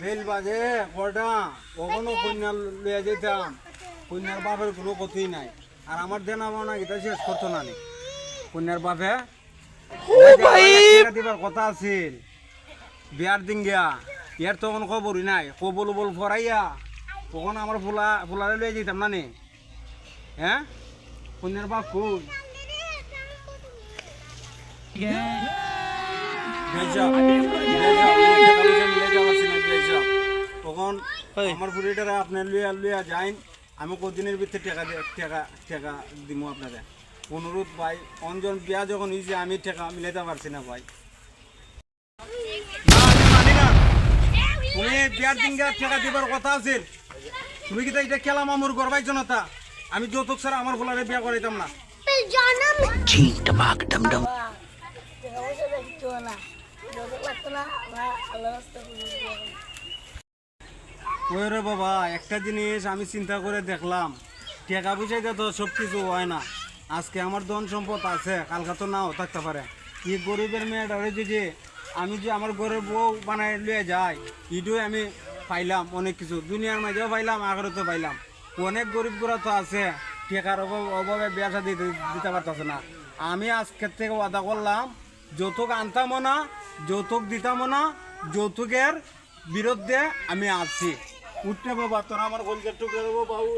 Bell বাজে বড়া কখনো কন্যা লইয়া যেতাম কন্যার বাপের কোনো কতই নাই। আর আমার দেনা বানা গীতা শেষ করতো না কন্যার বাপে দিবার কথা আছিল বিয়ার দিন গিয়া। ইয়ার তখন খবরই নাই কবল বল ফরাইয়া তখন আমার ফুলা ফুলারে লইয়া যেতাম না হ্যাঁ কন্যার বাপ কই? তখন আমার ফুলিটারে আপনার লইয়া লইয়া যাইন আমি কদিনের ভিতরে টাকা দে- টাকা টাকা দিব আপনারে? অনুরোধ ভাই অঞ্জন বিয়া যখন হয়েছে আমি টাকা মিলাইতে পারছি না ভাই। তুমি বিয়ার দিন টাকা দিবার কথা আছিল। তুমি কি এটা খেলাম আমার গর্বাই জনতা আমি যৌতুক ছাড়া আমার ফুলারে বিয়া করাইতাম না। ওই রে বাবা, একটা জিনিস আমি চিন্তা করে দেখলাম। টাকা পয়সাতে তো সব কিছু হয় না। আজকে আমার ধন সম্পদ আছে, কালকা তো নাও, থাকতে পারে। কি গরিবের মেয়েটারে যদি আমি যে আমার ঘরের বউ বানাই লিয়ে যাই ইটুই আমি পাইলাম অনেক কিছু। দুনিয়ার মাঝেও পাইলাম আখেরও পাইলাম। অনেক গরিব গোড়া তো আছে, টাকার অভাব বিয়াটা দিতে দিতে পারতেছে না। আমি আজকের থেকে ওয়াদা করলাম যৌতুক আনতামও না যৌতুক দিতাম না, যৌতুকের বিরুদ্ধে আমি আছি। উঠতে বাবা, তোরা আমার গোলকের টুকরে দেবো বাবু